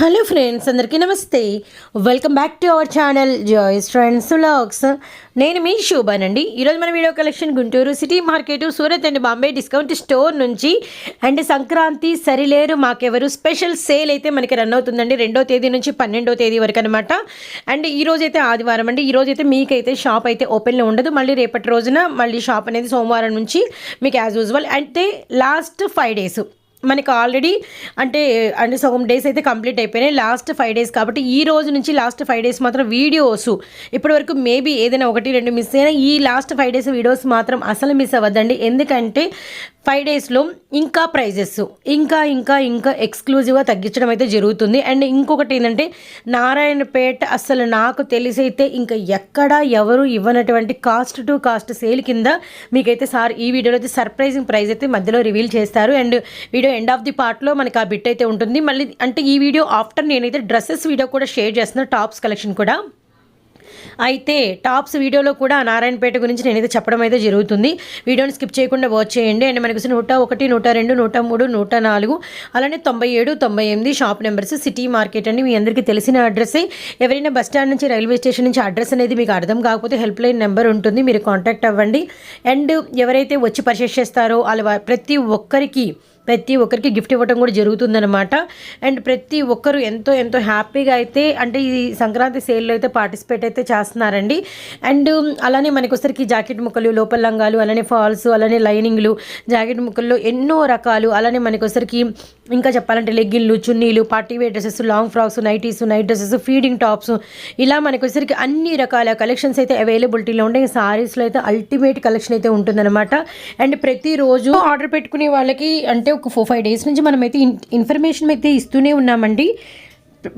Hello friends అందరికీ నమస్తే. Welcome back to our channel Joy's friends vlogs నేను మీ శోభానండి. ఈరోజు మన video collection Guntur city market Surat and Bombay discount store నుంచి and Sankranti Sarileru మాకెవరు special sale అయితే మనకి రన్ అవుతుందండి. రెండో తేదీ నుంచి పన్నెండో తేదీ వరకు అనమాట అండ్ ఈరోజు అయితే ఆదివారం అండి. ఈ అయితే మీకైతే షాప్ అయితే ఓపెన్లో ఉండదు. మళ్ళీ రేపటి రోజున మళ్ళీ షాప్ అనేది సోమవారం నుంచి మీకు యాజ్ యూజువల్ అయితే లాస్ట్ ఫైవ్ డేస్ మనకి ఆల్రెడీ అంటే అంటే సగం డేస్ అయితే కంప్లీట్ అయిపోయినాయి. లాస్ట్ ఫైవ్ డేస్ కాబట్టి ఈ రోజు నుంచి లాస్ట్ ఫైవ్ డేస్ మాత్రం వీడియోస్ ఇప్పటి వరకు మేబీ ఏదైనా ఒకటి రెండు మిస్ అయినా ఈ లాస్ట్ ఫైవ్ డేస్ వీడియోస్ మాత్రం అసలు మిస్ అవ్వద్దండి. ఎందుకంటే ఫైవ్ డేస్లో ఇంకా ప్రైజెస్ ఇంకా ఇంకా ఇంకా ఎక్స్క్లూజివ్గా తగ్గించడం అయితే జరుగుతుంది. అండ్ ఇంకొకటి ఏంటంటే నారాయణపేట అసలు నాకు తెలిసైతే ఇంకా ఎక్కడ ఎవరు ఇవ్వనటువంటి కాస్ట్ టు కాస్ట్ సేల్ కింద మీకైతే సార్ ఈ వీడియోలో అయితే సర్ప్రైజింగ్ ప్రైస్ అయితే మధ్యలో రివీల్ చేస్తారు. And video end of the పార్ట్లో మనకి ఆ బిట్ అయితే ఉంటుంది. మళ్ళీ అంటే ఈ వీడియో ఆఫ్టర్ నేనైతే డ్రెస్సెస్ వీడియో కూడా షేర్ చేస్తున్నాను టాప్స్ కలెక్షన్ కూడా. అయితే టాప్స్ వీడియోలో కూడా నారాయణపేట గురించి నేనైతే చెప్పడం అయితే జరుగుతుంది. వీడియోని స్కిప్ చేయకుండా వాచ్ చేయండి. అండ్ మనకు నూట ఒకటి నూట రెండు నూట మూడు నూట నాలుగు అలానే తొంభై ఏడు తొంభై ఎనిమిది షాప్ నెంబర్స్ సిటీ మార్కెట్ అండి. మీ అందరికీ తెలిసిన అడ్రస్సే ఎవరైనా బస్ స్టాండ్ నుంచి రైల్వే స్టేషన్ నుంచి అడ్రస్ అనేది మీకు అర్థం కాకపోతే హెల్ప్ లైన్ నెంబర్ ఉంటుంది. మీరు కాంటాక్ట్ అవ్వండి. అండ్ ఎవరైతే వచ్చి పర్చేస్ చేస్తారో వాళ్ళ ప్రతి ఒక్కరికి ప్రతి ఒక్కరికి గిఫ్ట్ ఇవ్వడం కూడా జరుగుతుందనమాట అండ్ ప్రతి ఒక్కరు ఎంతో ఎంతో హ్యాపీగా అయితే అంటే ఈ సంక్రాంతి సేల్లో అయితే పార్టిసిపేట్ అయితే చేస్తున్నారండి. అండ్ అలానే మనకి ఒకసారికి జాకెట్ ముక్కలు లోపల లంగాలు అలానే ఫాల్స్ అలానే లైనింగ్లు జాకెట్ ముక్కల్లో ఎన్నో రకాలు అలానే మనకి ఒకసారికి ఇంకా చెప్పాలంటే లెగ్గిన్లు చున్నీలు party wear dresses long frocks nighties night dresses feeding tops ఇలా మనకి వచ్చరికి అన్ని రకాల కలెక్షన్స్ అయితే అవైలబిలిటీలో ఉంటాయి సారీస్లో అయితే అల్టిమేట్ కలెక్షన్ అయితే ఉంటుందన్నమాట. అండ్ ప్రతిరోజు ఆర్డర్ పెట్టుకునే వాళ్ళకి అంటే ఒక ఫోర్ ఫైవ్ డేస్ నుంచి మనమైతే ఇన్ఫర్మేషన్ అయితే ఇస్తూనే ఉన్నామండి.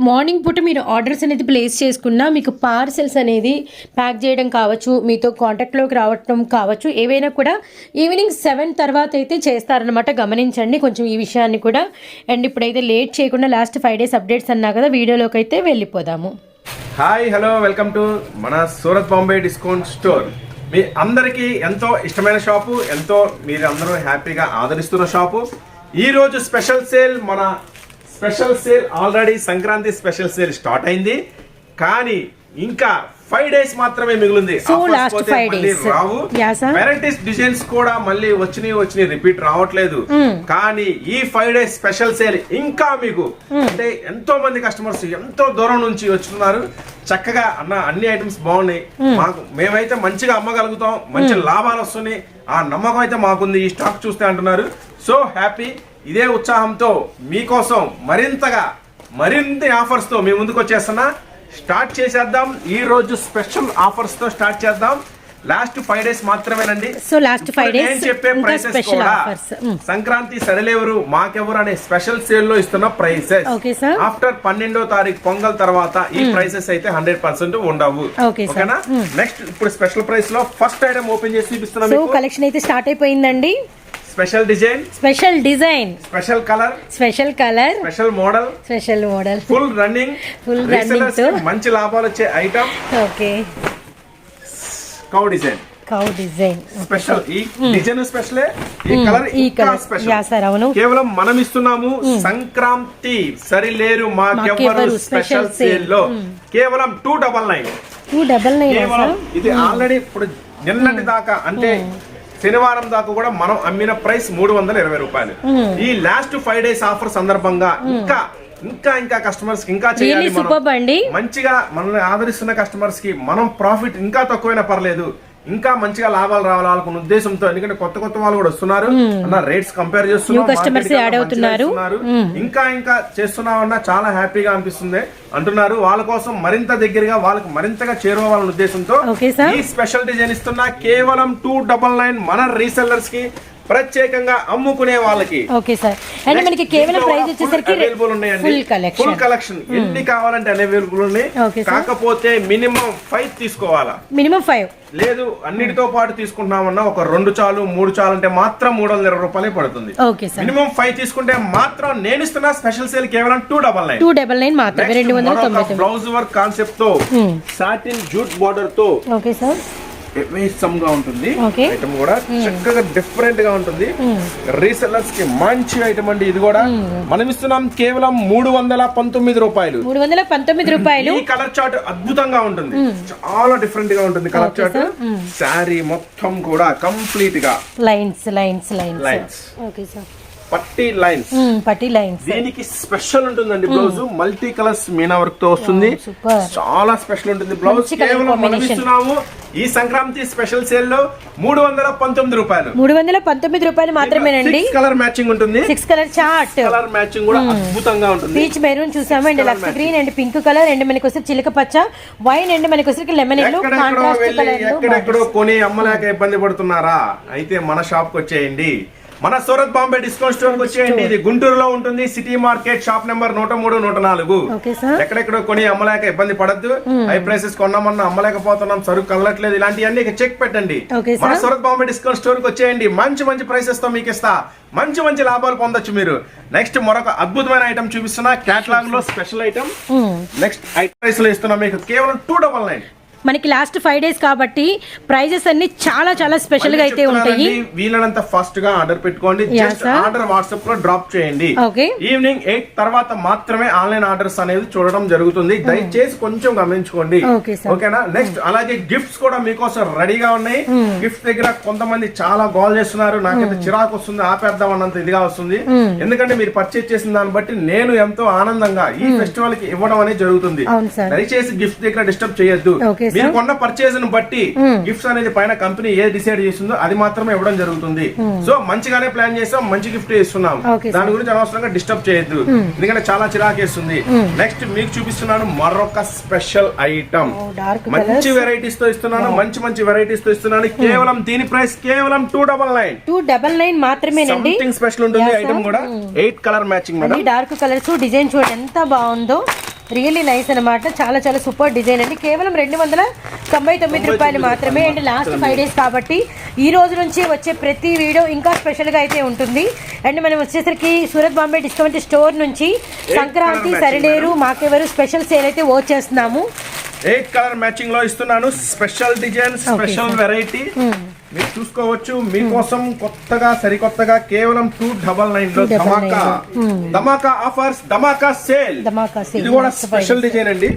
మార్నింగ్ పూట మీరు ఆర్డర్స్ అనేది ప్లేస్ చేసుకున్నా మీకు పార్సెల్స్ అనేది ప్యాక్ చేయడం కావచ్చు మీతో కాంటాక్ట్లోకి రావటం కావచ్చు ఏవైనా కూడా ఈవినింగ్ సెవెన్ తర్వాత అయితే చేస్తారనమాట గమనించండి కొంచెం ఈ విషయాన్ని కూడా. అండ్ ఇప్పుడైతే లేట్ చేయకుండా లాస్ట్ ఫైవ్ డేస్ అప్డేట్స్ అన్నా కదా వీడియోలోకి అయితే వెళ్ళిపోదాము. హాయ్ హలో వెల్కమ్ టు మన సూరత్ బాంబే డిస్కౌంట్ స్టోర్. మీ అందరికీ ఎంతో ఇష్టమైన షాపు ఎంతో మీరు అందరూ హ్యాపీగా ఆదరిస్తున్న షాపు. ఈరోజు స్పెషల్ సేల్ మన special sale already Sankranti special sale start అయింది. కానీ ఇంకా ఫైవ్ డేస్ మాత్రమే మిగిలింది. రావు. వెరైటీస్ డిజైన్స్ కూడా మళ్ళీ వచ్చినాయి వచ్చినాయి. రిపీట్ రావట్లేదు. కానీ ఈ ఫైవ్ డేస్ స్పెషల్ సేల్ ఇంకా మీకు అంటే ఎంతో మంది కస్టమర్స్ ఎంతో దూరం నుంచి వచ్చున్నారు చక్కగా అన్న అన్ని ఐటమ్స్ బాగున్నాయి. మాకు మేమైతే మంచిగా అమ్మగలుగుతాం. మంచి లాభాలు వస్తున్నాయి. ఆ నమ్మకం అయితే మాకుంది. ఈ స్టాక్ చూస్తే అంటున్నారు. సో హ్యాపీ ఇదే ఉత్సాహంతో మీకోసం మరింతగా మరిన్ని ఆఫర్స్తో మీ ముందుకు వచ్చేస్తున్నా. స్టార్ట్ చేసేద్దాం. ఈ రోజు స్పెషల్ ఆఫర్స్తో స్టార్ట్ చేద్దాం. లాస్ట్ ఫైవ్ డేస్ మాత్రమేనండి. సో లాస్ట్ ఫైవ్ డేస్ నేను చెప్పే ప్రైసెస్ కూడా సంక్రాంతి సడలేవరు మాకెవరు అనే స్పెషల్ సేల్లో ఇస్తున్న ప్రైసెస్. ఆఫ్టర్ పన్నెండో తారీఖు పొంగల్ తర్వాత ఈ ప్రైసెస్ అయితే హండ్రెడ్ పర్సెంట్ ఉండవు. ఓకేనా? నెక్స్ట్ ఇప్పుడు స్పెషల్ ప్రైస్లో ఫస్ట్ ఐటమ్ ఓపెన్ చేసి చూపిస్తున్నా కలెక్షన్ అయితే స్టార్ట్ అయిపోయిందండి. Special design special design. Special colour special colour. Special model special model. Full running. running తో. మంచి లాభాలు వచ్చే item okay. Cow design cow design special ఈ డిజైన్ స్పెషల్ ఈ కలర్ ఈ ఇంకా colour. స్పెషల్ sir, అవును. కేవలం మనం ఇస్తున్నాము సంక్రాంతి. సరిలేరు మాకెవ్వరు స్పెషల్ సేల్లో కేవలం two double nine two double nine కేవలం ఇది ఆల్రెడీ ఇప్పుడు నిన్నటి దాకా. అంటే శనివారం దాకా కూడా మనం అమ్మిన ప్రైస్ మూడు వందల ఇరవై రూపాయలు. ఈ లాస్ట్ ఫైవ్ డేస్ ఆఫర్ సందర్భంగా ఇంకా ఇంకా ఇంకా కస్టమర్స్ ఇంకా చేయాలి మంచిగా మనల్ని ఆదరిస్తున్న కస్టమర్స్కి మనం ప్రాఫిట్ ఇంకా తక్కువైనా పర్లేదు. ఇంకా మంచిగా లాభాలు రావాలనుకున్న ఉద్దేశంతో ఎందుకంటే కొత్త కొత్త వాళ్ళు కూడా వస్తున్నారు అన్న రేట్స్ కంపేర్ చేస్తున్నాం New customers market add కన్నా అవుతున్నారు. మంచిగా ఇస్తున్నారు. ఇంకా ఇంకా చేస్తున్నామన్నా చాలా హ్యాపీగా అనిపిస్తుంది అంటున్నారు వాళ్ళ కోసం మరింత దగ్గరగా వాళ్ళకి మరింతగా చేరుకోవాలన్న ఉద్దేశంతో. ఈ స్పెషల్ డిజైన్ ఇస్తున్న కేవలం టూ డబల్ నైన్ మన రీసెల్లర్స్కి ప్రత్యేకంగా అమ్ముకునే వాళ్ళకి. Okay sir. అండ్ మనకి కేవలం ప్రైస్ వచ్చేసరికి అవైలబుల్ ఉన్నాయండి. ఫుల్ కలెక్షన్ ఫుల్ కలెక్షన్ ఎన్ని కావాలంటే అవైలబుల్ ఉన్నాయి. కాకపోతే మినిమం ఫైవ్ తీసుకోవాలా? మినిమం ఫైవ్ లేదు అన్నిటితో పాటు తీసుకుంటున్నామన్నా ఒక రెండు చాలు మూడు చాలు అంటే మాత్రం మూడు వందల ఇరవై రూపాయలే పడుతుంది. మినిమం ఫైవ్ తీసుకుంటే మాత్రం నేను ఇస్తున్న స్పెషల్ సేల్ కేవలం two double nine two double nine మాత్రమే రెండు వందల తొంభై తొమ్మిది. బ్లౌజ్ వర్క్ కాన్సెప్ట్తో Hmm. సాటిన్ జూట్ బార్డర్తో ఓకే సార్. గా ఉంటుంది. ఐటమ్ కూడా చక్కగా డిఫరెంట్గా ఉంటుంది. రీసెల్లర్స్కి మంచి ఐటమ్ అండి ఇది కూడా. మనం ఇస్తున్నాం కేవలం మూడు వందల పంతొమ్మిది రూపాయలు. మూడు వందల పంతొమ్మిది రూపాయలు. ఈ కలర్ చార్ట్ అద్భుతంగా ఉంటుంది. చాలా డిఫరెంట్గా ఉంటుంది కలర్ చార్ట్ శారీ మొత్తం కూడా కంప్లీట్గా. Lines lines lines lines okay sir. పట్టి లైన్స్. పట్టి లైన్స్. దీనికి స్పెషల్ ఉంటుందండి బ్లౌజ్. మల్టీ కలర్స్ మీనా వర్క్తో వస్తుంది చాలా స్పెషల్ ఉంటుంది బ్లౌజ్. కేవలం మనం. ఇస్తున్నాము ఈ సంక్రాంతి స్పెషల్ సేల్లో మూడు వందల పంతొమ్మిది రూపాయలు. మూడు వందల పంతొమ్మిది రూపాయలు మాత్రమేనండి. కలర్ మ్యాచింగ్ ఉంటుంది. Six colour chart. Colour matching కూడా అద్భుతంగా ఉంటుంది. పీచ్ మెరూన్ చూసాము and lux green and pink colour and మనకి వచ్చి చిలక పచ్చ వైన్ అండ్ మనకి వచ్చి లెమన్ ఎల్లో కాంట్రాస్ట్ కలర్ ఎక్కడెక్కడో కొని అమ్మలేక ఇబ్బంది పడుతున్నారా? అయితే మన షాప్కి వచ్చేయండి. మన సూరత్ బాంబే డిస్కౌంట్ స్టోర్కి వచ్చేయండి. ఇది గుంటూరులో ఉంటుంది. సిటీ మార్కెట్ షాప్ నెంబర్ నూట మూడు నూట నాలుగు. ఎక్కడెక్కడో కొని అమ్మలేక ఇబ్బంది పడద్దు. హై ప్రైసెస్ కొన్నామన్నా అమ్మలేకపోతున్నాం. సరుకు కలట్లేదు ఇలాంటివన్నీ చెక్ పెట్టండి. మన. సూరత్ బాంబే డిస్కౌంట్ స్టోర్కి వచ్చేయండి. మంచి మంచి ప్రైసెస్తో మీకు ఇస్తా. మంచి మంచి లాభాలు పొందొచ్చు మీరు. నెక్స్ట్ మరొక అద్భుతమైన ఐటమ్ చూపిస్తున్నా. కేటలాగ్లో స్పెషల్ ఐటమ్ నెక్స్ట్ ఐటమ్ ప్రైస్లో ఇస్తున్నా మీకు కేవలం టూ డబల్ నైన్ మనకి లాస్ట్ ఫైవ్ డేస్ కాబట్టి ప్రైజెస్ అన్ని చాలా చాలా స్పెషల్గా అయితే ఉంటాయి. వీలైనంత ఫాస్ట్గా ఆర్డర్ పెట్టుకోండి. జస్ట్. ఆర్డర్ వాట్సాప్లో డ్రాప్ చేయండి. ఓకే ఈవినింగ్ ఎయిట్ తర్వాత మాత్రమే ఆన్లైన్ ఆర్డర్స్ అనేది చూడడం జరుగుతుంది. దయచేసి కొంచెం గమనించుకోండి. ఓకేనా నెక్స్ట్ అలాగే గిఫ్ట్స్ కూడా మీకోసం రెడీగా ఉన్నాయి. గిఫ్ట్స్ దగ్గర కొంతమంది చాలా గోల్ చేస్తున్నారు. నాకైతే చిరాకు వస్తుంది ఆపేద్దాం అన్నంత ఇదిగా వస్తుంది. ఎందుకంటే మీరు పర్చేజ్ చేసిన దాన్ని బట్టి నేను ఎంతో ఆనందంగా ఈ ఫెస్టివల్కి ఇవ్వడం అనేది జరుగుతుంది. దయచేసి గిఫ్ట్ దగ్గర డిస్టర్బ్ చేయొద్దు. మీరు కొన్న పర్చేజ్ని బట్టి గిఫ్ట్స్ అనేది పైన కంపెనీ ఏది డిసైడ్ చేస్తుందో అది మాత్రమే ఇవ్వడం జరుగుతుంది. సో మంచిగానే ప్లాన్ చేసాం మంచి గిఫ్ట్ ఇస్తున్నాం. దాని గురించి అనవసరంగా డిస్టర్బ్ చేయొద్దు. ఎందుకంటే చాలా చిరాకేస్తుంది నెక్స్ట్ మీకు చూపిస్తున్నాను మరొక స్పెషల్ ఐటమ్ Oh, మంచి వెరైటీస్తో ఇస్తున్నాను మంచి మంచి వెరైటీస్తో ఇస్తున్నాను. కేవలం దీని ప్రైస్ కేవలం two double nine two double nine something special ఉంటుంది. ఐటమ్ కూడా. Eight colour matching dark colours design చూడండి ఎంత బాగుందో. రియల్లీ నైస్ అన్నమాట. చాలా చాలా సూపర్ డిజైన్ అండి. కేవలం రెండు వందల తొంభై తొమ్మిది రూపాయలు మాత్రమే అండ్ లాస్ట్ ఫైవ్ డేస్ కాబట్టి ఈ రోజు నుంచి వచ్చే ప్రతి వీడియో ఇంకా స్పెషల్గా అయితే ఉంటుంది. అండ్ మనం వచ్చేసరికి సూరత్ బాంబే డిస్కౌంట్ స్టోర్ నుంచి సంక్రాంతి సరిలేరు మాకెవరు స్పెషల్ సేల్ అయితే వచ్చేస్తున్నాము ఎయిట్ కలర్ మ్యాచింగ్లో ఇస్తున్నాను? స్పెషల్ డిజైన్ స్పెషల్ వెరైటీ మీరు చూసుకోవచ్చు మీకోసం కొత్తగా సరికొత్తగా కేవలం టూ డబల్ నైన్లో 299 ధమాకా. ధమాకా ఆఫర్స్ ధమాకా సేల్. ధమాకా సేల్. ఇది కూడా స్పెషల్ డిజైన్ అండి.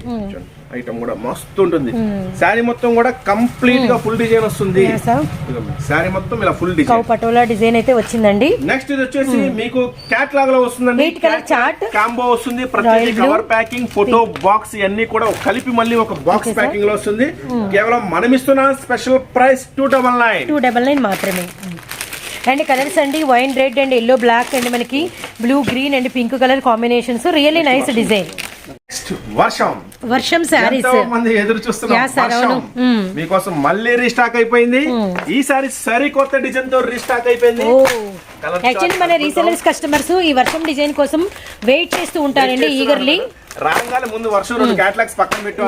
ఐటమ్ కూడా మస్తు ఉంటుంది. శారీ మొత్తం కూడా కంప్లీట్గా ఫుల్ డిజైన్ వస్తుంది. శారీ మొత్తం ఇలా ఫుల్ డిజైన్. పటోలా డిజైన్ అయితే వచ్చిందండి. నెక్స్ట్ ఇది వచ్చేసి మీకు క్యాట్లాగ్లో వస్తుందండి. కాంబో వస్తుంది. ప్రతి. కవర్ ప్యాకింగ్ ఫోటో బాక్స్ ఇవన్నీ కూడా కలిపి మళ్ళీ ఒక బాక్స్. ప్యాకింగ్లో వస్తుంది. కేవలం మనం ఇస్తున్న special price two double nine two double nine మాత్రమే అండ్ కలర్స్ అండి wine red and yellow black and మనకి blue green and pink colour combinations really nice design వర్షం. వర్షం శారీస్. మంది ఎదురు చూస్తున్న. మీకోసం మళ్ళీ రీస్టాక్ అయిపోయింది. ఈసారి సరికొత్త డిజైన్తో రీస్టాక్ అయిపోయింది. యాక్చువల్లీ మన. రీసెలర్స్ కస్టమర్స్ ఈ వర్షం డిజైన్ కోసం వెయిట్ చేస్తూ ఉంటారండి ఈగర్లీ రాగానే ముందు వర్షం రెండు క్యాటలాగ్స్ పక్కన పెట్టు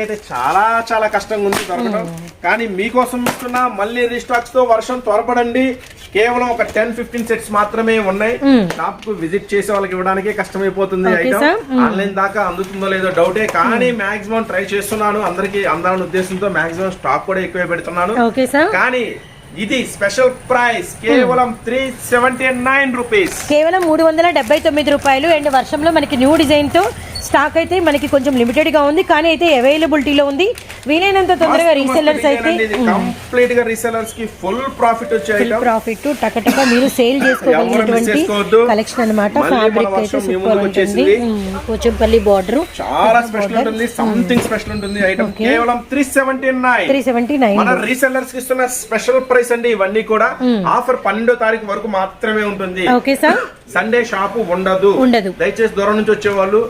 అయితే చాలా చాలా కష్టంగా ఉంది దొరకడం కానీ మీకోసం ఇస్తున్న మళ్ళీ రీస్టాక్స్తో వర్షం త్వరపడండి. కేవలం ఒక టెన్ ఫిఫ్టీన్ సెట్స్ మాత్రమే ఉన్నాయి. షాప్కు విజిట్ చేసే వాళ్ళకి ఇవ్వడానికి కష్టమైపోతుంది ఐటమ్. ఆన్లైన్ దాకా అందుతుందో లేదో డౌటే కానీ మాక్సిమం ట్రై చేస్తున్నాను. అందరికి అందాలని ఉద్దేశంతో మాక్సిమం స్టాక్ కూడా ఎక్కువ పెడుతున్నాను. కానీ ఇది స్పెషల్ ప్రైస్ కేవలం త్రీ సెవెంటీ నైన్ రూపీస్. కేవలం మూడు వందల డెబ్బై తొమ్మిది రూపాయలు. అండ్ వర్షంలో మనకి న్యూ డిజైన్తో స్టాక్ అయితే మనకి కొంచెం లిమిటెడ్గా ఉంది కానీ అయితే అవైలబిలిటీలో ఉంది. వీలైనంత తొందరగా రీసెల్లర్స్ అయితే కంప్లీట్గా రీసెలర్స్కి ఫుల్ ప్రాఫిట్ వచ్చే ఫుల్ ప్రాఫిట్ టకటక మీరు సేల్ చేసుకోగలిగినటువంటి. కలెక్షన్ అన్నమాట. ఫ్యాబ్రిక్ అయితే సూపర్ ఉంటుంది. పోచంపల్లి బార్డర్ చాలా స్పెషల్ ఉంటుంది. సంథింగ్ స్పెషల్ ఉంటుంది ఐటమ్. కేవలం three seventy nine three seventy nine మన రీసెల్లర్స్కి ఇస్తున్న స్పెషల్ ప్రైస్ అండి ఇవన్నీ కూడా. ఆఫర్ పన్నెండో తారీఖు వరకు మాత్రమే ఉంటుంది. ఓకే సార్ సండే షాపు ఉండదు. ఉండదు. దయచేసి దూరం నుంచి వచ్చే వాళ్ళు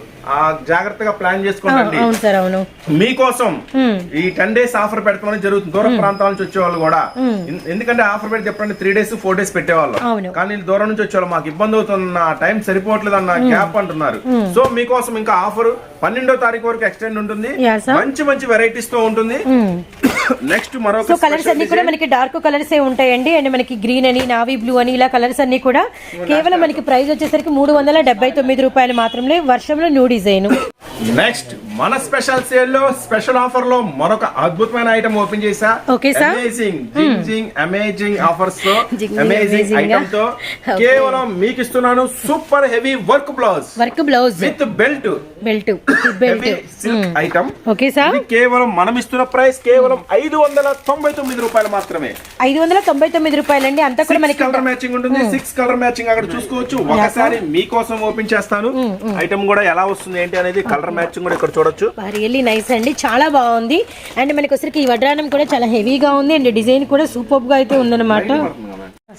జాగ్రత్తగా ప్లాన్ చేసుకోండి అవును సార్ అవును. మీకోసం. ఈ టెన్ డేస్ ఆఫర్ పెట్టమని జరుగుతుంది. దూర ప్రాంతాల నుంచి వచ్చే వాళ్ళు కూడా ఎందుకంటే ఆఫర్ పెట్టి చెప్పండి త్రీ డేస్ ఫోర్ డేస్ పెట్టేవాళ్ళు. కానీ దూరం నుంచి వచ్చేవాళ్ళు మాకు ఇబ్బంది అవుతున్న టైం సరిపోవట్లేదు అన్న గ్యాప్ అంటున్నారు. సో మీకోసం ఇంకా ఆఫర్ పన్నెండో తారీఖు వరకు ఎక్స్టెండ్ ఉంటుంది. మంచి మంచి వెరైటీస్తో ఉంటుంది. నెక్స్ట్ సో మరొక కలర్స్ అన్ని కూడా మనకి డార్క్ కలర్స్ ఏ ఉంటాయండి. అండ్ మనకి గ్రీన్ అని నావీ బ్లూ అని ఇలా కలర్స్ అన్ని కూడా కేవలం మనకి ప్రైస్ వచ్చేసరికి మూడు వందల డెబ్బై తొమ్మిది రూపాయలు మాత్రమే వర్షంలో న్యూ డిజైన్. నెక్స్ట్ మన స్పెషల్ సేల్లో స్పెషల్ ఆఫర్లో మరొక అద్భుతమైన ఐటమ్ ఓపెన్ చేసా Okay, sir. అమేజింగ్ జింగ్ అమేజింగ్ ఆఫర్స్తో అమేజింగ్. ఐటమ్తో. కేవలం మీకు ఇస్తున్నాను super heavy work blouse work blouse with belt belt belt silk item okay sir. కేవలం మనం ఇస్తున్న ప్రైస్ కేవలం ఐదు వందల తొంభై తొమ్మిది రూపాయలు మాత్రమే. ఐదు వందల తొంభై తొమ్మిది రూపాయలండి. అంతా కూడా మనకి కలర్ మ్యాచింగ్ ఉంటుంది. సిక్స్ కలర్ మ్యాచింగ్ అక్కడ చూసుకోవచ్చు. ఒకసారి మీకోసం ఓపెన్ చేస్తాను. ఐటమ్ కూడా ఎలా వస్తుంది ఏంటి అనేది కలర్ మ్యాచింగ్ కూడా ఇక్కడ చూడొచ్చు. రియల్లీ నైస్ అండి. చాలా బాగుంది. అండ్ మనకి వచ్చరికి ఈ వడ్రానం కూడా చాలా హెవీగా ఉంది. అండ్ డిజైన్ కూడా సూపర్గా అయితే ఉందన్నమాట.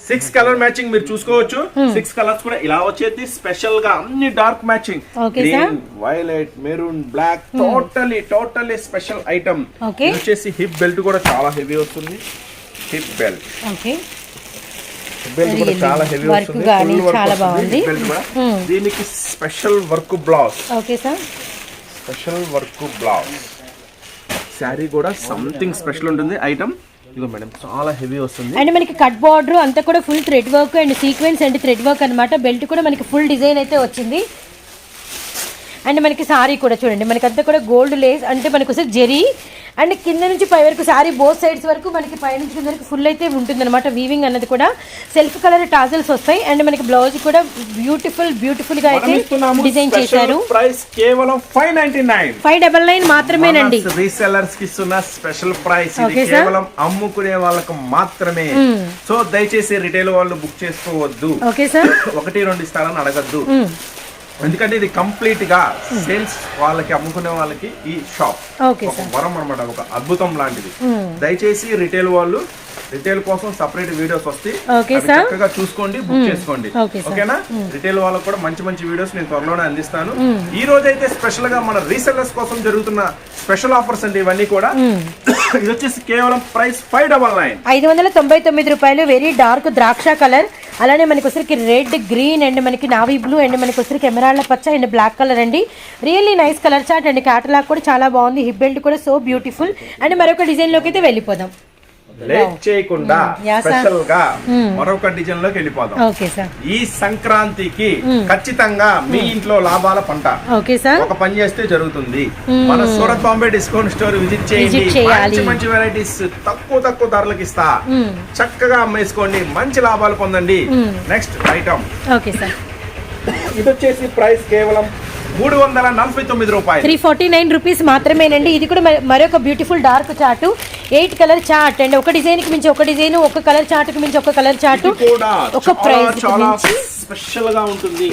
సిక్స్ కలర్ మ్యాచింగ్ మీరు చూసుకోవచ్చు. సిక్స్ కలర్స్ కూడా ఇలా వచ్చేది. స్పెషల్గా అన్ని dark matching. Green violet maroon black totally totally special item. వచ్చేసి హిప్ బెల్ట్ కూడా చాలా హెవీ వస్తుంది. హిప్ బెల్ట్ ఓకే బెల్ట్ కూడా Really, చాలా హెవీ చాలా బాగుంది. Hmm. దీనికి special work blouse okay sir special work blouse sari కూడా సంథింగ్ స్పెషల్ ఉంటుంది. ఐటమ్ ఇదిగో మేడం చాలా హెవీ వస్తుంది. అండ్ మనకి కట్ బార్డర్ అంతా కూడా full thread work and sequence and thread work అన్నమాట. బెల్ట్ కూడా మనకి ఫుల్ డిజైన్ అయితే వచ్చింది. అండ్ మనకి సారీ కూడా చూడండి. మనకి అంతా కూడా గోల్డ్ లేస్ అంటే మనకు వచ్చి జెరీ. అండ్ కింద నుంచి పై వరకు సారీ బోత్ సైడ్స్ వరకు మనకి పై నుంచి కింద వరకు ఫుల్ అయితే ఉంటుంది అనమాట వీవింగ్ అన్నది కూడా. సెల్ఫ్ కలర్ టాజల్స్ వస్తాయి. అండ్ మనకి బ్లౌజ్ కూడా బ్యూటిఫుల్ బ్యూటిఫుల్గా అయితే డిజైన్ చేశారు. ప్రైస్ కేవలం five ninety nine five double nine మాత్రమేనండి. రీసెల్లర్స్కి ఇస్తున్న స్పెషల్ ప్రైస్. కేవలం అమ్ముకునే వాళ్ళకు మాత్రమే. సో దయచేసి రిటైల్ వాళ్ళు బుక్ చేసుకోవద్దు. ఓకే సార్ ఒకటి రెండు ఇస్తారని అడగద్దు. ఎందుకంటే ఇది కంప్లీట్గా సేల్స్ వాళ్ళకి అమ్ముకునే వాళ్ళకి ఈ షాప్. ఒక వరం అనమాట ఒక అద్భుతం లాంటిది. దయచేసి రిటైల్ వాళ్ళు రిటైల్ కోసం సపరేట్ వీడియోస్ వస్తాయి. చక్కగా చూసుకోండి బుక్ చేసుకోండి. Okay, sir. ఓకేనా రిటైల్ వాళ్ళకి కూడా మంచి మంచి వీడియోస్ నేను త్వరలోనే అందిస్తాను. ఈ రోజు అయితే స్పెషల్గా మన రీసెల్లర్స్ కోసం జరుగుతున్న స్పెషల్ ఆఫర్స్ అండి ఇవన్నీ కూడా ఇది వచ్చేసి కేవలం ప్రైస్ ఫైవ్ డబల్ నైన్ ఐదు వందల తొంభై తొమ్మిది రూపాయలు వెరీ డార్క్ ద్రాక్ష కలర్ అలానే మనకి వచ్చరికి రెడ్ గ్రీన్ అండ్ మనకి నావీ బ్లూ అండ్ మనకి వచ్చరికి ఎమరాల్డ్ పచ్చ అండ్ బ్లాక్ కలర్ అండి. Really nice colour chart and. Catalogue కూడా చాలా బాగుంది. హిప్ బెల్ట్ కూడా సో బ్యూటిఫుల్ అండ్ మరొక డిజైన్లోకి అయితే వెళ్ళిపోదాం. లేట్ చేయకుండా. స్పెషల్గా మరొక డిజైన్లోకి వెళ్ళిపోదాం ఈ సంక్రాంతికి ఖచ్చితంగా మీ ఇంట్లో లాభాల పంట ఓకే సార్. ఒక పని చేస్తే జరుగుతుంది. మన Surat Bombay discount store visit చేయండి. మంచి మంచి వెరైటీస్ తక్కువ తక్కువ ధరలకు ఇస్తా. చక్కగా అమ్మేసుకోండి మంచి లాభాలు పొందండి. నెక్స్ట్ ఐటమ్ ఇది వచ్చేసి ప్రైస్ కేవలం మూడు వందల నలభై తొమ్మిది రూపాయలు. త్రీ ఫార్టీ నైన్ రూపీస్ మాత్రమేనండి. ఇది కూడా మరి- మరొక beautiful dark chart eight colour chart and. ఒక డిజైన్కి మించి ఒక డిజైన్ ఒక కలర్ చార్ట్కి మించి ఒక కలర్ కూడా ఒక ప్రైస్ చాలా స్పెషల్గా ఉంటుంది.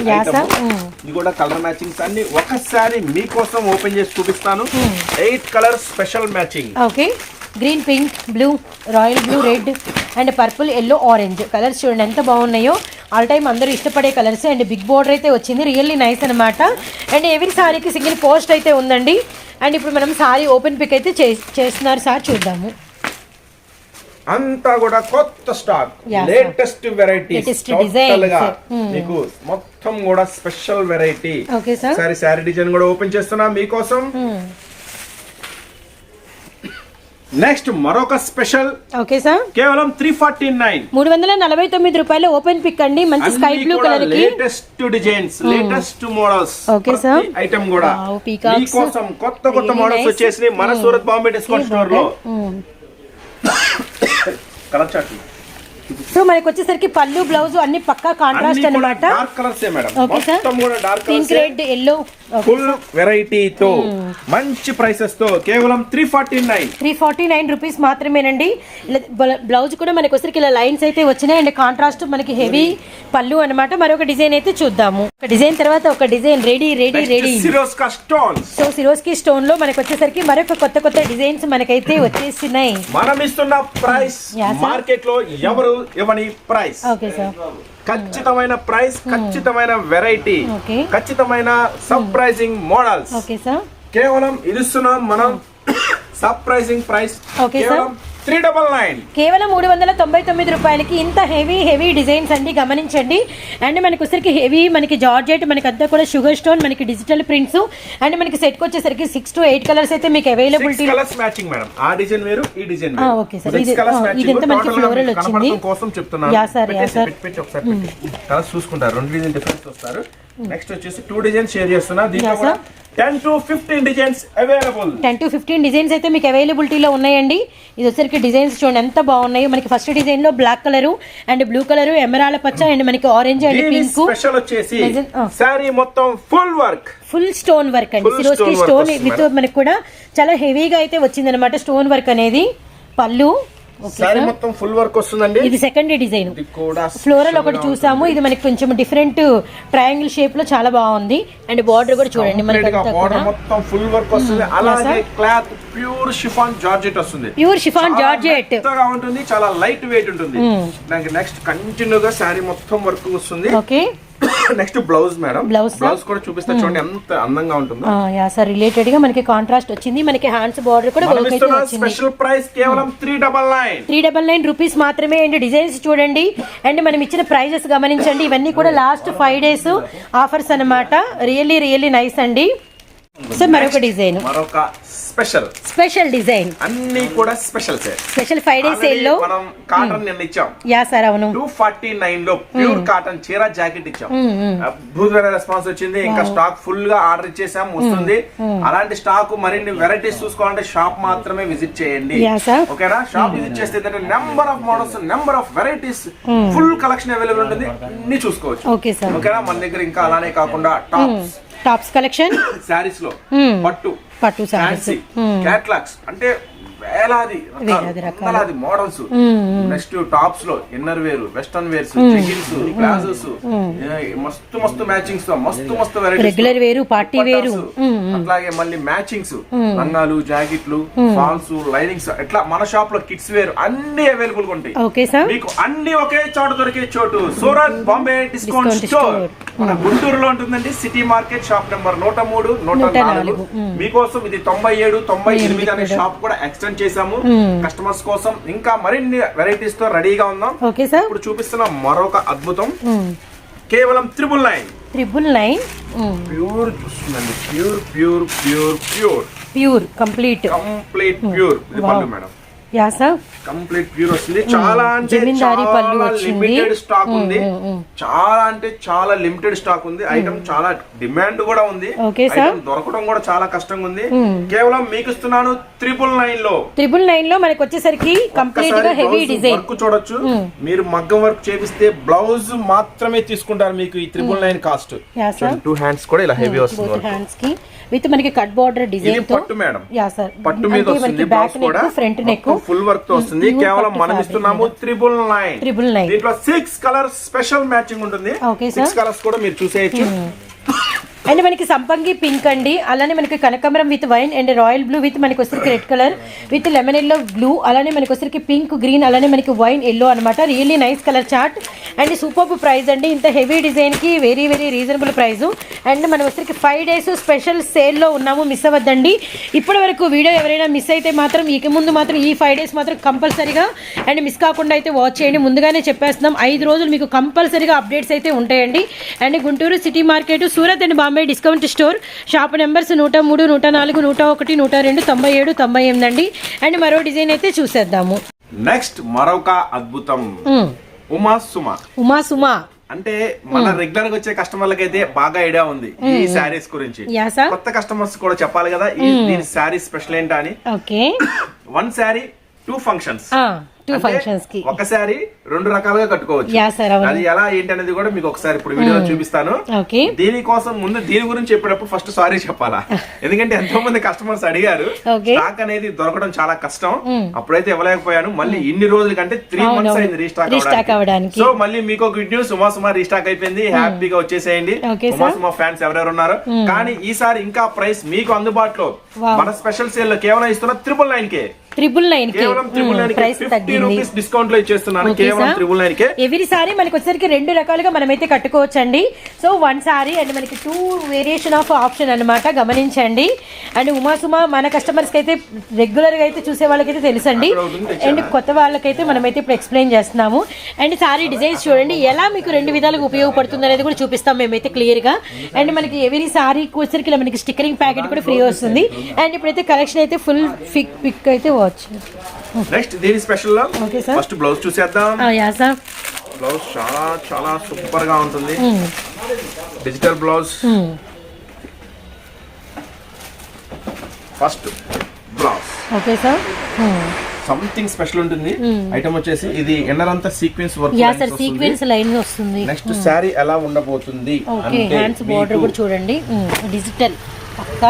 ఇది కూడా కలర్ మ్యాచింగ్స్ అన్ని ఒకసారి మీకోసం ఓపెన్ చేసి చూపిస్తాను. Eight colour special matching. Okay. Green pink blue royal blue red and purple yellow orange colours చూడండి ఎంత బాగున్నాయో. ఆల్ టైమ్ అందరూ ఇష్టపడే కలర్స్ అండ్ బిగ్ బోర్డర్ అయితే వచ్చింది. రియల్లీ నైస్ అనమాట అండ్ ఎవరి సారీకి సింగిల్ పోస్ట్ అయితే ఉందండి. అండ్ ఇప్పుడు మనం సారీ ఓపెన్ పిక్ అయితే చేస్తున్నారు సార్. చూద్దాము. అంతా కూడా కొత్త స్టాక్. Latest variety. గా Hmm. మీకు మొత్తం కూడా special variety okay sir sari design కూడా ఓపెన్ చేస్తున్నా మీకోసం. నెక్స్ట్ మరొక స్పెషల్ ఓకే సార్ కేవలం త్రీ ఫార్టీ నైన్ మూడు వందల నలభై తొమ్మిది రూపాయలు ఓపెన్ పిక్ అండి. మంచి sky blue colour latest designs latest models Okay, sir. Item కూడా. Peacocks. మీకోసం కొత్త కొత్త మోడల్స్. వచ్చేసి మన సూరత్ బాంబే డిస్కౌంట్ స్టోర్లో. కలర్ చార్ట్ సో మనకి వచ్చేసరికి పళ్ళు బ్లౌజ్ అన్ని పక్కా కాంట్రాస్ట్ అనమాట pink red yellow full variety తో మంచి ప్రైసెస్తో కేవలం three forty nine three forty nine rupees మాత్రమేనండి బ్లౌజ్ కూడా మనకి వచ్చరికి ఇలా లైన్స్ అయితే వచ్చినాయి అండ్ కాంట్రాస్ట్ మనకి హెవీ పళ్ళు అన్నమాట. మరొక డిజైన్ అయితే చూద్దాము. ఒక డిజైన్ తర్వాత ఒక డిజైన్ రెడీ రెడీ రెడీ సిరోస్ స్టోన్స్ సో సిరోస్కి స్టోన్లో మనకి వచ్చేసరికి మరొక కొత్త కొత్త డిజైన్స్ మనకైతే వచ్చేస్తున్నాయి మనం ఇస్తున్న ప్రైస్. మార్కెట్లో ఎవరు ఇవ్వని ప్రైస్ ఖచ్చితమైన ప్రైస్ ఖచ్చితమైన వెరైటీ. ఖచ్చితమైన సర్ప్రైజింగ్ మోడల్స్ ఓకే సార్ కేవలం ఇది మనం సర్ప్రైజింగ్ ప్రైస్. కేవలం త్రీ డబల్ నైన్. కేవలం మూడు వందల తొంభై తొమ్మిది రూపాయలకి ఇంత హెవీ హెవీ డిజైన్స్ అండి గమనించండి. అండ్ మనకి వచ్చరికి హెవీ మనకి జార్జెట్ మనకి అంతా కూడా షుగర్ స్టోన్ మనకి డిజిటల్ ప్రింట్స్. అండ్ మనకి సెట్కి వచ్చేసరికి సిక్స్ టు ఎయిట్ కలర్స్ అయితే మీకు అవైలబిలిటీ కలర్స్ మ్యాచింగ్ మేడం ఆ డిజైన్ వేరు ఈ డిజైన్ ఆ, okay, sir. ఇది- ఇదంతా మనకి floral వచ్చింది. కోసం చెప్తున్నాను. పెట్టి, పెట్టి ఒకసారి పెట్టి. కలర్స్ చూసుకుంటారు. రెండు డిజైన్ డిఫరెన్స్ వస్తారు. నెక్స్ట్ వచ్చేసి టూ డిజైన్ షేర్ చేస్తున్నా. దీంట్లో కూడా ten to fifteen designs available ten to fifteen designs అయితే మీకు అవైలబిలిటీలో ఉన్నాయండి. ఇది వచ్చరికి డిజైన్స్ చూడండి ఎంత బాగున్నాయో. మనకి ఫస్ట్ డిజైన్లో black colour and blue colour emerald పచ్చ అండ్ మనకి ఆరెంజ్ అండ్ పింక్ స్పెషల్ వచ్చేసి. శారీ మొత్తం full work full stone work అండి. సిరోస్కి స్టోన్ విత్ మనకి కూడా చాలా హెవీగా అయితే వచ్చింది అనమాట స్టోన్ వర్క్ అనేది. పళ్ళు శారీ మొత్తం ఫుల్ వర్క్ వస్తుందండి. ఇది సెకండ్ డిజైన్ ఫ్లోరల్ ఒకటి చూసాము. ఇది మనకి కొంచెం డిఫరెంట్ ట్రయాంగిల్ షేప్లో చాలా బాగుంది. అండ్ బార్డర్ కూడా చూడండి మనకి బార్డర్ మొత్తం ఫుల్ వర్క్ వస్తుంది. అలాగే క్లాత్ ప్యూర్ షిఫాన్ జార్జెట్ వస్తుంది. ప్యూర్ షిఫాన్ జార్జెట్ మెత్తగా ఉంటుంది చాలా లైట్ వెయిట్ ఉంటుంది దానికి నెక్స్ట్ కంటిన్యూగా శారీ మొత్తం వర్క్ వస్తుంది. Okay next blouse madam. Blouse. Blouse కూడా చూపిస్తే చూడండి ఎంత అందంగా ఉంటుందో. యా సార్ రిలేటెడ్గా మనకి కాంట్రాస్ట్ వచ్చింది. మనకి హ్యాండ్స్ బార్డర్ కూడా వర్క్ అయితే వచ్చింది. స్పెషల్ ప్రైస్ కేవలం three double nine three double nine rupees మాత్రమే. అండ్ డిజైన్స్ చూడండి. అండ్ మనం ఇచ్చిన ప్రైజెస్ గమనించండి. ఇవన్నీ కూడా లాస్ట్ ఫైవ్ డేస్ ఆఫర్స్ అన్నమాట. రియల్లీ రియల్లీ నైస్ అండి. సో మరొక డిజైన్ మరొక స్పెషల్ స్పెషల్ డిజైన్ అన్ని కూడా special sale special five days సేల్లో మనం కాటన్ నిన్న ఇచ్చాం యా సార్ అవును. టూ ఫార్టీ నైన్లో ప్యూర్ కాటన్ చీర జాకెట్ ఇచ్చాం. అద్భుతమైన రెస్పాన్స్ వచ్చింది. ఇంకా స్టాక్ ఫుల్గా ఆర్డర్ ఇచ్చేసాం వస్తుంది. అలాంటి స్టాక్ మరిన్ని వెరైటీస్ చూసుకోవాలంటే షాప్ మాత్రమే విజిట్ చేయండి. ఓకేనా షాప్ విజిట్ చేస్తే number of models number of varieties full collection available ఉంటుంది. అన్ని చూసుకోవచ్చు. ఓకే సార్ ఓకేనా మన దగ్గర ఇంకా అలానే కాకుండా టాప్స్ టాప్స్ కలెక్షన్? శారీస్లో. పట్టు. పట్టు ఫ్యాన్సీ. క్యాట్లాగ్స్. అంటే వేలాది. వందలాది models next టాప్స్లో inner wear western wears jeggings palazzos మస్తు మస్తు మ్యాచింగ్స్తో మస్తు మస్తు వెరైటీస్ రెగ్యులర్ వేరు పార్టీ వేరు అట్లాగే మళ్ళీ మ్యాచింగ్స్ లంగాలు జాకెట్లు ఫాల్స్ లైనింగ్స్ ఇట్లా మన షాప్లో కిడ్స్ వేర్ అన్ని అవైలబుల్గా ఉంటాయి. ఓకే సార్ మీకు అన్ని ఒకే చోట దొరికే చోటు. Surat Bombay discount store. మన గుంటూరులో ఉంటుందండి సిటీ మార్కెట్ షాప్ నెంబర్ నూట మూడు నూట నూట నాలుగు. మీకోసం ఇది తొంభై ఏడు తొంభై ఎనిమిది అనే షాప్ కూడా ఎక్స్టెండ్ చేశాము. కస్టమర్స్ కోసం ఇంకా మరిన్ని వెరైటీస్తో రెడీగా ఉందాం. ఇప్పుడు చూపిస్తున్న మరొక అద్భుతం. కేవలం triple nine triple nine pure చూస్తుందండి. Pure pure pure pure pure complete complete pure ఇది pallu madam. Yeah sir. Complete pure వస్తుంది. చాలా అంటే చాలా. లిమిటెడ్ స్టాక్ ఉంది. చాలా అంటే చాలా లిమిటెడ్ స్టాక్ ఉంది. ఐటమ్ చాలా డిమాండ్ కూడా ఉంది. దొరకడం కూడా చాలా కష్టంగా ఉంది. కేవలం మీకు ఇస్తున్నాను త్రిపుల్ నైన్లో. ట్రిపుల్ నైన్లో మనకి వచ్చేసరికి కంప్లీట్గా హెవీ డిజైన్ వర్క్ చూడొచ్చు. మీరు మగ్గం వర్క్ చేపిస్తే బ్లౌజ్ మాత్రమే తీసుకుంటారు మీకు ఈ triple nine cost two hands కూడా ఇలా హెవీ వస్తుంది. హ్యాండ్స్కి. విత్ మనకి కట్ బార్డర్ డిజైన్ పట్టు మేడం. Yeah sir. పట్టు మీద వస్తుంది back neck front neck. Full వర్క్తో వస్తుంది. కేవలం మనం ఇస్తున్నాము త్రిబుల్ నైన్ ట్రిపుల్ నైన్ దీంట్లో సిక్స్ కలర్స్ స్పెషల్ మ్యాచింగ్ ఉంటుంది. సిక్స్ కలర్స్ కూడా మీరు చూసేయచ్చు. అండ్ మనకి సంపంగి పింక్ అండి. అలానే మనకి కనకమరం with wine and royal blue with మనకి వచ్చరికి red colour with lemon yellow blue. అలానే మనకి వచ్చరికి పింక్ గ్రీన్ అలానే మనకి వైన్ ఎల్లో అనమాట really nice colour chart and super price అండి. ఇంత హెవీ డిజైన్కి very very reasonable price and మనం వచ్చరికి ఫైవ్ డేస్ స్పెషల్ సేల్లో ఉన్నాము. మిస్ అవ్వద్దండి. ఇప్పటి వరకు వీడియో ఎవరైనా మిస్ అయితే మాత్రం ఇక ముందు మాత్రం ఈ ఫైవ్ డేస్ మాత్రం కంపల్సరీగా అండ్ మిస్ కాకుండా అయితే వాచ్ చేయండి. ముందుగానే చెప్పేస్తున్నాం. ఐదు రోజులు మీకు కంపల్సరీగా అప్డేట్స్ అయితే ఉంటాయండి. And Guntur city market Surat and Bombay discount store. Shop numbers నూట మూడు నూట నాలుగు నూట ఒకటి నూట రెండు తొంభై ఏడు తొంభై ఎనిమిది అండి. అండ్ మరో డిజైన్ అయితే చూసేద్దాము. నెక్స్ట్ మరొక అద్భుతం. ఉమా సుమ. ఉమా సుమా. అంటే మన రెగ్యులర్గా వచ్చే కస్టమర్లకి అయితే బాగా ఐడియా ఉంది ఈ శారీస్ గురించి. కొత్త కస్టమర్స్ కూడా చెప్పాలి కదా ఈ దీని శారీ స్పెషల్ ఏంటా అని. Okay. One sari two functions. Two ఫంక్షన్స్కి. ఒక శారీ రెండు రకాలుగా కట్టుకోవచ్చు. అది ఎలా ఏంటి అనేది కూడా మీకు ఒకసారి ఇప్పుడు వీడియో చూపిస్తాను. ఓకే దీనికోసం ముందు దీని గురించి చెప్పేటప్పుడు ఫస్ట్ సారీ చెప్పాలా? ఎందుకంటే ఎంతో మంది కస్టమర్స్ అడిగారు. స్టాక్ అనేది దొరకడం చాలా కష్టం. అప్పుడైతే ఇవ్వలేకపోయాను. మళ్ళీ ఇన్ని రోజుల కంటే త్రీ మంత్స్. అయింది రీస్టాక్ అవ్వడానికి. సో మళ్ళీ మీకు good news Uma Suma restock అయిపోయింది. హ్యాపీగా వచ్చేసేయండి. ఉమా. సుమా ఫ్యాన్స్ ఎవరెవరు ఉన్నారు. కానీ ఈసారి ఇంకా ప్రైస్ మీకు అందుబాటులో. మన స్పెషల్ సేల్లో కేవలం ఇస్తున్న త్రిపుల్ నైన్ కే ట్రిపుల్ నైన్కి ప్రైస్ తగ్గింది. డిస్కౌంట్లో ఇచ్చేస్తున్నాను కేవలం. త్రిపుల్ నైన్ కే ఎవ్రీ సారీ మనకి వచ్చేసరికి రెండు రకాలుగా మనమైతే కట్టుకోవచ్చు అండి సో వన్ సారీ అండ్ మనకి టూ వేరియేషన్ ఆఫ్ ఆప్షన్ అన్నమాట. గమనించండి. అండ్ ఉమా సుమా మన కస్టమర్స్కి అయితే రెగ్యులర్గా అయితే చూసే వాళ్ళకైతే తెలుసండి? అండ్ కొత్త వాళ్ళకైతే మనమైతే ఇప్పుడు ఎక్స్ప్లెయిన్ చేస్తున్నాము. అండ్ సారీ డిజైన్స్ చూడండి ఎలా మీకు రెండు విధాలుగా ఉపయోగపడుతుంది అనేది కూడా చూపిస్తాం మేమైతే క్లియర్గా అండ్ మనకి ఎవరీ సారీ వచ్చరికి ఇలా మనకి స్టిక్కరింగ్ ప్యాకెట్ కూడా ఫ్రీ వస్తుంది. అండ్ ఇప్పుడైతే కలెక్షన్ అయితే ఫుల్ ఫిక్ పిక్ అయితే వచ్చు నెక్స్ట్ దీని స్పెషల్లో. ఫస్ట్ బ్లౌజ్ చూసేద్దాం. యా సార్ బ్లౌజ్ చాలా చాలా సూపర్గా ఉంటుంది digital blouse first blouse okay sir something special ఉంటుంది. ఐటమ్ వచ్చేసి ఇది ఎన్నరంతా sequence work yeah sir sequence line వస్తుంది. నెక్స్ట్ శారీ ఎలా ఉండబోతుంది ఓకే అంటే హ్యాండ్స్ బార్డర్ కూడా చూడండి. డిజిటల్ పక్క.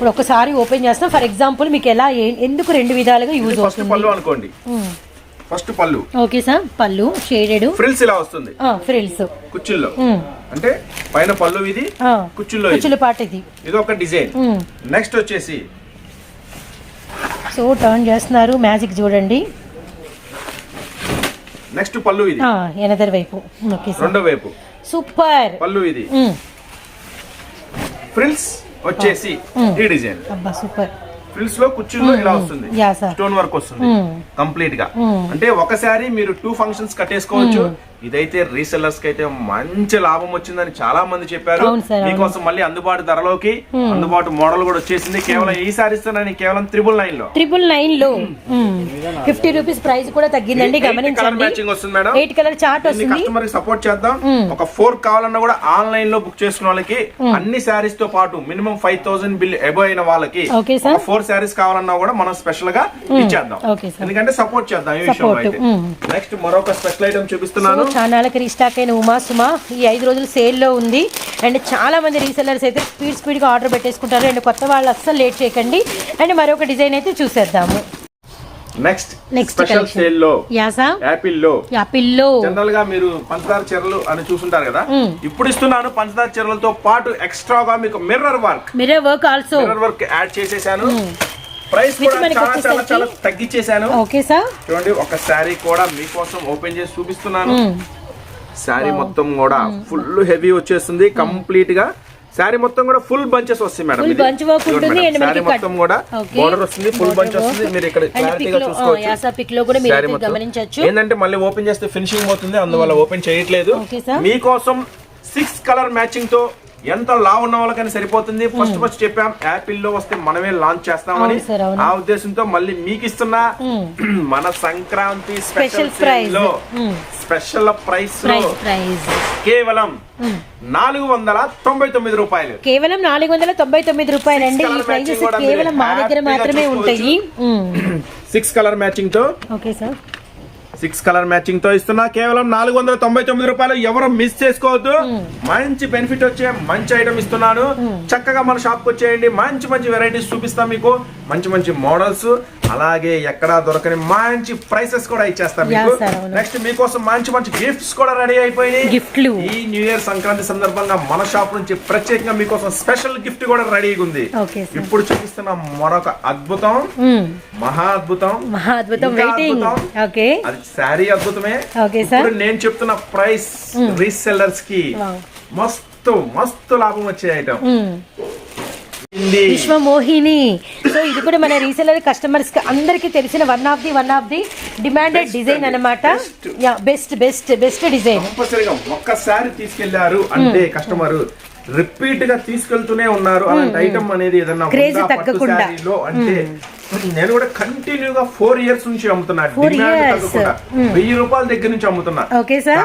ఇప్పుడు ఒకసారి ఓపెన్ చేస్తాం. ఫర్ ఎగ్జాంపుల్ మీకు ఎలా ఎందుకు రెండు విధాలుగా యూజ్ అవుతుంది? పళ్ళు అనుకోండి. ఫస్ట్ పళ్ళు. ఓకే సార్ పళ్ళు షేడెడ్ ఫ్రిల్స్ ఇలా వస్తుంది. ఫ్రిల్స్ కుచ్చిల్లో. అంటే పైన పళ్ళు ఇది కుచ్చుల్లో ఇది. కుచ్చుల పాట ఇది. ఇది ఒక డిజైన్. నెక్స్ట్ వచ్చేసి. సో టర్న్ చేస్తున్నారు. మ్యాజిక్ చూడండి. నెక్స్ట్ పళ్ళు ఇది. ఎనదర్ వైపు. ఓకే రెండో వైపు. సూపర్ పళ్ళు ఇది. ఫ్రిల్స్ వచ్చేసి ఈ డిజైన్. సూపర్. ఫ్రిల్స్లో కుర్చీల్లో ఇలా వస్తుంది. స్టోన్ వర్క్ వస్తుంది. కంప్లీట్గా. అంటే ఒకసారి మీరు టూ ఫంక్షన్స్ కట్టేసుకోవచ్చు. ఇదైతే రీసెల్లర్స్కి అయితే మంచి లాభం వచ్చిందని చాలా మంది చెప్పారు. మీకోసం మళ్ళీ అందుబాటు ధరలోకి అందుబాటు మోడల్ కూడా వచ్చేసింది. కేవలం ఈ సారీస్ కేవలం త్రిబుల్ నైన్లో. ట్రిపుల్ నైన్లో. ఫిఫ్టీ రూపీస్ ప్రైస్ కూడా తగ్గిందండి కలర్ గమనించండి. మ్యాచింగ్ వస్తుంది మేడం. ఎయిట్ కలర్ చార్ట్ దీన్ని వస్తుంది. కస్టమర్కి సపోర్ట్ చేద్దాం. ఒక ఫోర్ కావాలన్నా కూడా ఆన్లైన్లో బుక్ చేసుకున్న వాళ్ళకి అన్ని శారీస్తో పాటు minimum five thousand bill above అయిన వాళ్ళకి ఫోర్ శారీస్ కావాలన్నా కూడా మనం స్పెషల్గా ఇచ్చేద్దాం. ఎందుకంటే సపోర్ట్ చేద్దాం ఈ విషయంలో అయితే. నెక్స్ట్ మరొక స్పెషల్ ఐటమ్ చూపిస్తున్నాను. ఛానల్కి రీస్టాక్ అయిన ఉమా సుమా ఈ ఐదు రోజులు సేల్లో ఉంది. అండ్ చాలా మంది రీసెల్లర్స్ అయితే స్పీడ్ స్పీడ్గా ఆర్డర్ పెట్టేసుకుంటారు. అండ్ కొత్త వాళ్ళు అస్సలు లేట్ చేయకండి. అండ్ మరొక డిజైన్ అయితే చూసేద్దాము. Next Next special collection. సేల్లో యాసా యాపిల్లో యా పిల్లో జనరల్గా మీరు పంచదార చీరలు అని చూసుంటారు కదా? మ్మ్. ఇప్పుడు ఇస్తున్నాను పంచదార చీరలతో పాటు ఎక్స్ట్రాగా మీకు mirror work mirror work also mirror work add చేసేసాను. ప్రైస్ కూడా చాలా చాలా చాలా తగ్గించేశాను. Okay sir. చూడండి ఒక శారీ కూడా మీకోసం ఓపెన్ చేసి చూపిస్తున్నాను. శారీ మొత్తం కూడా ఫుల్ హెవీ వచ్చేస్తుంది. కంప్లీట్గా శారీ మొత్తం కూడా ఫుల్ బంచెస్ వస్తాయి మేడం. శారీ మొత్తం కూడా. బోర్డర్ వస్తుంది ఫుల్ బంచ్ వస్తుంది. మీరు ఇక్కడ క్లారిటీగా చూసుకోవచ్చు. ఏంటంటే మళ్ళీ ఓపెన్ చేస్తే ఫినిషింగ్ పోతుంది అందువల్ల ఓపెన్ చేయట్లేదు. మీకోసం సిక్స్ కలర్ మ్యాచింగ్తో ఎంత లా ఉన్న వాళ్ళకైనా సరిపోతుంది. ఫస్ట్ ఫస్ట్ చెప్పాం యాపిల్లో వస్తే మనమే లాంచ్ చేస్తామని. ఆ ఉద్దేశంతో మళ్ళీ మీకు ఇస్తున్న మన సంక్రాంతి స్పెషల్ price. లో. స్పెషల్ ప్రైస్ కేవలం నాలుగు వందల తొంభై తొమ్మిది రూపాయలు. కేవలం నాలుగు వందల తొంభై తొమ్మిది రూపాయలు అండి. ఈ ప్రైజెస్ కేవలం మా దగ్గర మాత్రమే ఉంటాయి. సిక్స్ కలర్ మ్యాచింగ్తో ఓకే సార్ సిక్స్ కలర్ మ్యాచింగ్తో ఇస్తున్నా. కేవలం నాలుగు వందల తొంభై తొమ్మిది రూపాయలు ఎవరు మిస్ చేసుకోవద్దు. మంచి బెనిఫిట్ వచ్చే మంచి ఐటమ్ ఇస్తున్నాను చక్కగా మన షాప్కి వచ్చేయండి. మంచి మంచి వెరైటీస్ చూపిస్తాం మీకు. మంచి మంచి మోడల్స్ అలాగే ఎక్కడా దొరకని మంచి ప్రైసెస్ కూడా ఇచ్చేస్తాం మీకు. నెక్స్ట్ మీకోసం మంచి మంచి గిఫ్ట్స్ కూడా రెడీ అయిపోయినాయి. గిఫ్ట్లు ఈ న్యూ ఇయర్ సంక్రాంతి సందర్భంగా మన షాప్ నుంచి ప్రత్యేకంగా మీకోసం స్పెషల్ గిఫ్ట్ కూడా రెడీగా ఉంది. ఇప్పుడు చూపిస్తున్న మరొక అద్భుతం. మహా అద్భుతం. మహా అద్భుతం వెయిటింగ్. ఓకే అది శారీ అద్భుతమే. ఇప్పుడు నేను చెప్తున్న ప్రైస్ రీసెల్లర్స్కి. మస్తు మస్తు లాభం వచ్చే ఐటమ్ ఇది విశ్వమోహిని. సో ఇది కూడా మన రీసెలర్ కస్టమర్స్కి అందరికి తెలిసిన one of the one of the demanded design అనమాట బెస్ట్ బెస్ట్ బెస్ట్ డిజైన్ కంపల్సరీగా ఒక్కసారి తీసుకెళ్ళారు అంటే కస్టమర్ రిపీట్గా తీసుకెళ్తూనే ఉన్నారు. అలాంటి ఐటమ్ అనేది ఏదన్నా పట్టు తగ్గకుండా. అంటే నేను కూడా కంటిన్యూగా ఫోర్ ఇయర్స్ నుంచి అమ్ముతున్నా. Four demand years. తగ్గకుండా. వెయ్యి రూపాయల దగ్గర నుంచి అమ్ముతున్నా.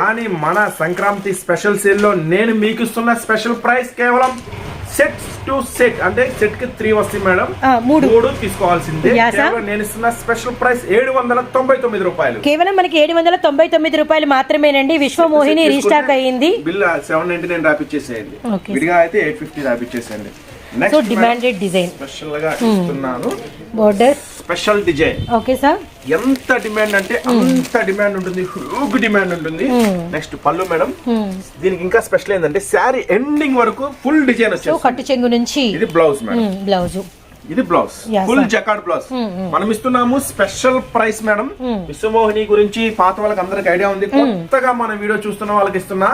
కానీ మన సంక్రాంతి స్పెషల్ సేల్లో నేను మీకు ఇస్తున్న స్పెషల్ ప్రైస్ కేవలం సెట్ టు సెట్ అంటే సెట్కి త్రీ వస్తాయి మేడం. మూడు తీసుకోవాల్సిందే. నేను ఇస్తున్న స్పెషల్ ప్రైస్ ఏడు వందల తొంభై తొమ్మిది రూపాయలు. కేవలం మనకి ఏడు వందల తొంభై తొమ్మిది రూపాయలు మాత్రమేనండి. విశ్వమోహిని రీస్టాక్ అయ్యింది బిల్ సెవెన్ నైన్టీ నైన్ రాపిచ్చేసేయండి. విడిగా అయితే ఎయిట్ ఫిఫ్టీ రాపిచ్చేసేయండి. సో డిమాండెడ్ డిజైన్ స్పెషల్గా ఇస్తున్నాను. Border special design okay sir ఎంత డిమాండ్ అంటే అంత డిమాండ్ ఉంటుంది. హ్యూగ్ డిమాండ్ ఉంటుంది. నెక్స్ట్ పళ్ళు మేడం దీనికి ఇంకా స్పెషల్ ఏంటంటే శారీ ఎండింగ్ వరకు ఫుల్ డిజైన్ సో వచ్చేస్తుంది. కట్టు చెంగు నుంచి. ఇది బ్లౌజ్ మేడం బ్లౌజ్ ఇది బ్లౌజ్. ఫుల్. Jacquard blouse. మనం ఇస్తున్నాము స్పెషల్ ప్రైస్ మేడం విశ్వమోహిని గురించి పాత వాళ్ళకి అందరికి ఐడియా ఉంది. కొత్తగా మన వీడియో చూస్తున్న వాళ్ళకి ఇస్తున్నా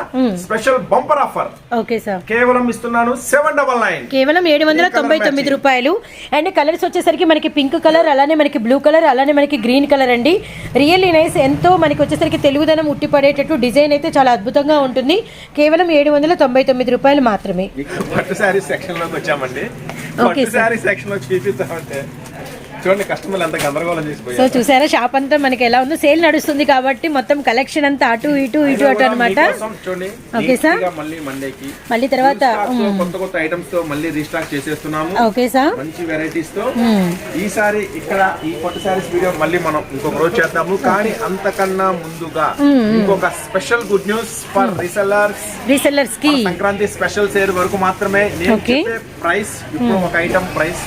special bumper offer okay sir కేవలం ఇస్తున్నాను సెవెన్ డబల్ నైన్ కేవలం ఏడు వందల తొంభై తొమ్మిది రూపాయలు. అండ్ కలర్స్ వచ్చేసరికి మనకి పింక్ కలర్ అలానే మనకి బ్లూ కలర్ అలానే మనకి గ్రీన్ కలర్ అండి. రియల్లీ నైస్ ఎంతో మనకి వచ్చేసరికి తెలుగుదనం ఉట్టిపడేటట్టు డిజైన్ అయితే చాలా అద్భుతంగా ఉంటుంది. కేవలం ఏడు వందల తొంభై తొమ్మిది రూపాయలు మాత్రమే. పట్టు శారీ సెక్షన్లోకి వచ్చామండి. పట్టు. శారీ సెక్షన్ లో చూపిస్తామంటే చూడండి కస్టమర్లు ఎంత గందరగోళం సో చేసిపోయారు చూసారా షాప్ అంతా మనకి ఎలా ఉందో? సేల్ నడుస్తుంది కాబట్టి మొత్తం కలెక్షన్ అంతా అటు ఇటు ఇటు అటు అనమాట చూడండి ఓకే సార్. మళ్ళీ మండేకి మళ్ళీ తర్వాత కొత్త కొత్త ఐటమ్స్తో మళ్ళీ రీస్టాక్ చేసేస్తున్నాము. ఓకే సార్ మంచి వెరైటీస్తో. ఈసారి ఇక్కడ ఈ కొత్త సారీస్ వీడియో మళ్ళీ మనం ఇంకొక రోజు చేద్దాము. కానీ అంతకన్నా ముందుగా ఇంకొక special good news for resellers రీసెల్లర్స్కి. Sankranti special sale వరకు మాత్రమే. నేను. చెప్పే ప్రైస్ ఇప్పుడు ఒక ఐటమ్ ప్రైస్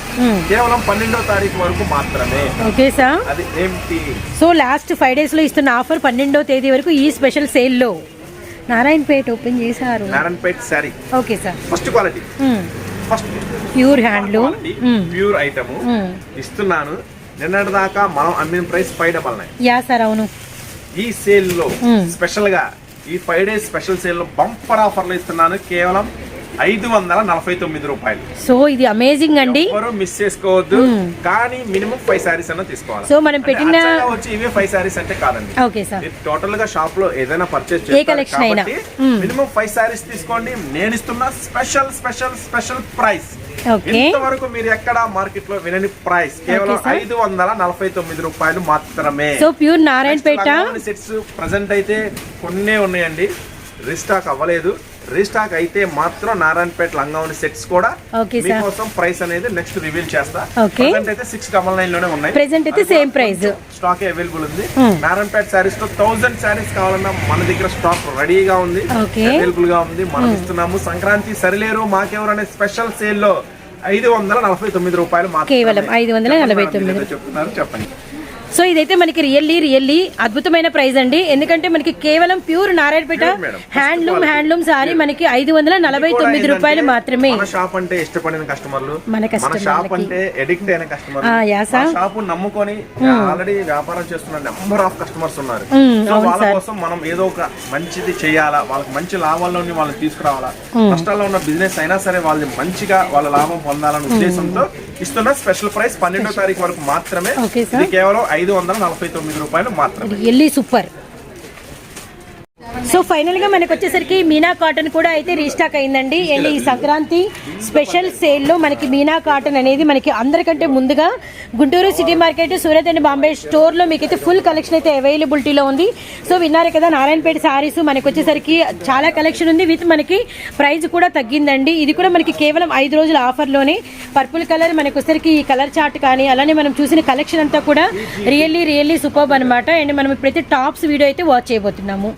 కేవలం పన్నెండో తారీఖు వరకు మాత్రమే. ఓకే సార్ అది ఏంటి సో లాస్ట్ ఫైవ్ డేస్లో ఇస్తున్న ఆఫర్ పన్నెండో తేదీ వరకు ఈ స్పెషల్ సేల్లో. నారాయణపేట ఓపెన్ చేశారు. Narayanpet sari okay sir first quality first pure handloom pure item ఇస్తున్నాను. నిన్నటి దాకా మనం అమ్మిన price five double nine yeah sir అవును. ఈ సేల్లో Hmm. స్పెషల్గా ఈ ఫైవ్ డేస్ స్పెషల్ సేల్లో బంపర్ ఆఫర్లు ఇస్తున్నాను. కేవలం ఐదు వందల నలభై తొమ్మిది రూపాయలు. సో ఇది అమేజింగ్ అండి. ఎవరు మిస్ చేసుకోవద్దు కానీ మినిమం ఫైవ్ సారీస్ అన్న తీసుకోవాలి. సో మనం పెట్టిన- వచ్చి ఇవే ఫైవ్ సారీస్ అంటే కాదండి. Okay sir. టోటల్గా షాప్లో ఏదైనా పర్చేస్ ఏ collection అయినా. Hmm. మినిమం ఫైవ్ సారీస్ తీసుకోండి. నేను ఇస్తున్న స్పెషల్ స్పెషల్ స్పెషల్ ప్రైస్ ఇంతవరకు మీరు ఎక్కడ మార్కెట్లో వినని ప్రైస్ కేవలం. ఐదు వందల నలభై తొమ్మిది రూపాయలు మాత్రమే. So pure Narayanpet sets present అయితే కొన్నే ఉన్నాయండి. రీస్టాక్ అవ్వలేదు. రీస్టాక్ అయితే మాత్రం నారాయణపేట లంగావని సెట్స్ కూడా. మీకోసం ప్రైస్ అనేది నెక్స్ట్ రివీల్ చేస్తా అయితే సిక్స్ డబల్ నైన్లోనే ఉన్నాయి Present అయితే same price. స్టాక్ అవైలబుల్ ఉంది Hmm. నారాయణపేట శారీస్తో థౌసండ్ శారీస్ కావాలన్నా మన దగ్గర స్టాక్ రెడీగా ఉంది. అవైలబుల్గా ఉంది మనం ఇస్తున్నాము సంక్రాంతి సరిలేరు మాకెవరు అనే స్పెషల్ సేల్లో ఐదు వందల నలభై తొమ్మిది రూపాయలు. కేవలం 549. చెప్పండి మేడం, మీరు ఏదో చెప్తున్నారు చెప్పండి సో ఇదైతే మనకి రియల్లీ రియల్లీ అద్భుతమైన ప్రైస్ అండి. ఎందుకంటే మనకి కేవలం pure Narayanpet handloom. Handloom sari మనకి ఐదు వందల నలభై తొమ్మిది రూపాయలు మాత్రమే. షాప్ అంటే ఇష్టపడిన కస్టమర్లు మన షాప్. అంటే ఎడిక్ట్ అయిన కస్టమర్. షాప్ నమ్ముకొని ఆల్రెడీ వ్యాపారం చేస్తున్న నెంబర్ ఆఫ్ కస్టమర్స్ ఉన్నారు. Mm, సో అవును, వాళ్ళ. కోసం మనం ఏదో ఒక మంచిది చేయాలా వాళ్ళకి మంచి లాభాల్లోని వాళ్ళని తీసుకురావాలా. కష్టాల్లో ఉన్న బిజినెస్ అయినా సరే వాళ్ళని మంచిగా వాళ్ళ లాభం పొందాలన్న ఉద్దేశంతో ఇస్తున్న స్పెషల్ ప్రైస్ పన్నెండో తారీఖు వరకు మాత్రమే. కేవలం ఐదు వందల నలభై తొమ్మిది రూపాయలు మాత్రమే. సూపర్. సో ఫైనల్గా మనకి వచ్చేసరికి మీనా కాటన్ కూడా అయితే రీస్టాక్ అయిందండి. అండ్ ఈ సంక్రాంతి స్పెషల్ సేల్లో మనకి మీనా కాటన్ అనేది మనకి అందరికంటే ముందుగా Guntur city market Surat and Bombay స్టోర్లో మీకైతే ఫుల్ కలెక్షన్ అయితే అవైలబిలిటీలో ఉంది. సో విన్నారు కదా నారాయణపేట సారీస్ మనకు వచ్చేసరికి చాలా కలెక్షన్ ఉంది. విత్ మనకి ప్రైస్ కూడా తగ్గిందండి. ఇది కూడా మనకి కేవలం ఐదు రోజుల ఆఫర్లోనే పర్పుల్ కలర్ మనకు వచ్చేసరికి ఈ కలర్ చార్ట్ కానీ అలానే మనం చూసిన కలెక్షన్ అంతా కూడా రియల్లీ రియల్లీ సూపర్ అనమాట అండ్ మనం ప్రతి టాప్స్ వీడియో అయితే వాచ్ చేయబోతున్నాము.